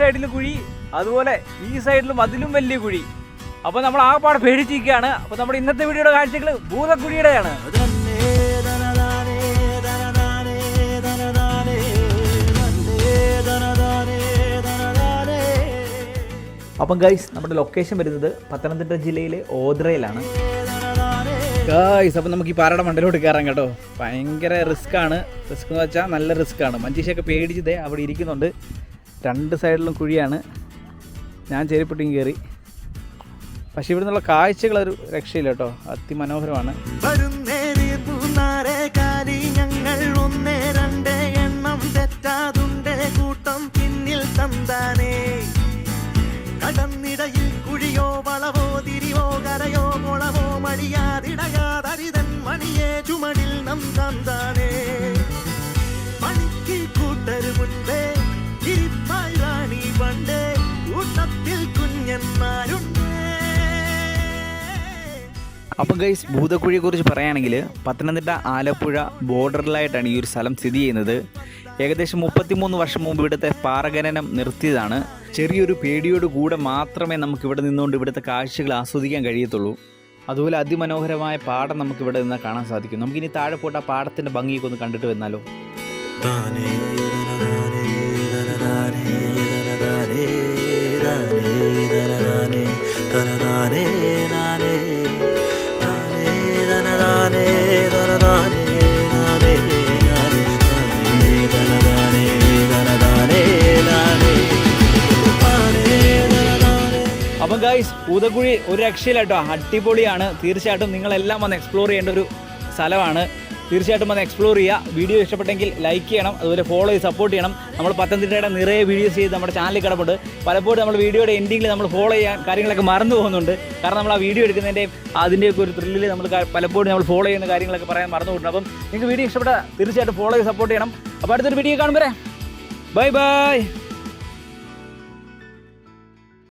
സൈഡിൽ കുഴി അതുപോലെ ഈ സൈഡിലും അതിലും വലിയ കുഴി. അപ്പോൾ നമ്മൾ ആ പാടെ പേടിച്ചിരിക്കുകയാണ്. അപ്പോൾ നമ്മുടെ ഇന്നത്തെ വീഡിയോയുടെ കാഴ്ചകൾ ഭൂതക്കുഴിയുടെയാണ്. അപ്പം ഗൈസ് നമ്മുടെ ലൊക്കേഷൻ വരുന്നത് പത്തനംതിട്ട ജില്ലയിലെ ഓദ്രയിലാണ്. ഗൈസ് അപ്പം നമുക്ക് ഈ പാറയുടെ മണ്ടലോട്ട് കയറാം കേട്ടോ. ഭയങ്കര റിസ്ക് ആണ്. റിസ്ക് എന്ന് വെച്ചാൽ നല്ല റിസ്ക് ആണ്. മഞ്ചീഷയൊക്കെ പേടിച്ചതേ അവിടെ ഇരിക്കുന്നുണ്ട്. രണ്ട് സൈഡിലും കുഴിയാണ്. ഞാൻ ചേരിപ്പെട്ടിങ് കയറി. പക്ഷെ ഇവിടെ നിന്നുള്ള കാഴ്ചകൾ ഒരു രക്ഷയില്ല കേട്ടോ. അതിമനോഹരമാണ്. കടന്നിടയിൽ വളവോ തിരിവോ കരയോ മണിയേ ചുമടിൽ നം തന്താനേ. അപ്പം ഗൈസ് ഭൂതക്കുഴിയെക്കുറിച്ച് പറയുകയാണെങ്കിൽ പത്തനംതിട്ട ആലപ്പുഴ ബോർഡറിലായിട്ടാണ് ഈ ഒരു സ്ഥലം സ്ഥിതി ചെയ്യുന്നത്. ഏകദേശം മുപ്പത്തിമൂന്ന് വർഷം മുമ്പ് ഇവിടുത്തെ പാറഖനനം നിർത്തിയതാണ്. ചെറിയൊരു പേടിയോട് കൂടെ മാത്രമേ നമുക്ക് ഇവിടെ നിന്നുകൊണ്ട് ഇവിടുത്തെ കാഴ്ചകൾ ആസ്വദിക്കാൻ കഴിയത്തുള്ളൂ. അതുപോലെ അതിമനോഹരമായ പാടം നമുക്ക് ഇവിടെ നിന്ന് കാണാൻ സാധിക്കും. നമുക്കിനി താഴെ പോട്ട പാടത്തിന്റെ ഭംഗിയൊക്കെ ഒന്ന് കണ്ടിട്ട് വന്നാലോ? നാനേ നാനേ അപ്പം ഗൈസ് ഊതക്കുഴി ഒരു രക്ഷയില്ല കേട്ടോ. അടിപൊളിയാണ്. തീർച്ചയായിട്ടും നിങ്ങളെല്ലാം വന്ന് എക്സ്പ്ലോർ ചെയ്യേണ്ട ഒരു സ്ഥലമാണ്. തീർച്ചയായിട്ടും വന്ന് എക്സ്പ്ലോർ ചെയ്യുക. വീഡിയോ ഇഷ്ടപ്പെട്ടെങ്കിൽ ലൈക്ക് ചെയ്യണം അതുപോലെ ഫോളോ ചെയ്ത് സപ്പോർട്ട് ചെയ്യണം. നമ്മൾ പത്തനംതിട്ടയുടെ നിറയെ വീഡിയോസ് ചെയ്ത് നമ്മുടെ ചാനലിൽ കിടപ്പുണ്ട്. പലപ്പോഴും നമ്മൾ വീഡിയോയുടെ എൻഡിങ്ങിൽ നമ്മൾ ഫോളോ ചെയ്യാൻ കാര്യങ്ങളൊക്കെ മറന്നു പോകുന്നുണ്ട്. കാരണം നമ്മൾ ആ വീഡിയോ എടുക്കുന്നതിന്റെയും അതിന്റെയൊക്കെ ഒരു ത്രില്ലിൽ നമ്മൾ പലപ്പോഴും നമ്മൾ ഫോളോ ചെയ്യുന്ന കാര്യങ്ങളൊക്കെ പറയാൻ മറന്നു പോകുന്നുണ്ട്. അപ്പം നിങ്ങൾക്ക് വീഡിയോ ഇഷ്ടപ്പെട്ട തീർച്ചയായിട്ടും ഫോളോ ചെയ്ത് സപ്പോർട്ട് ചെയ്യണം. അപ്പോൾ അടുത്തൊരു വീഡിയോ കാണുമ്പോൾ ബൈ ബൈ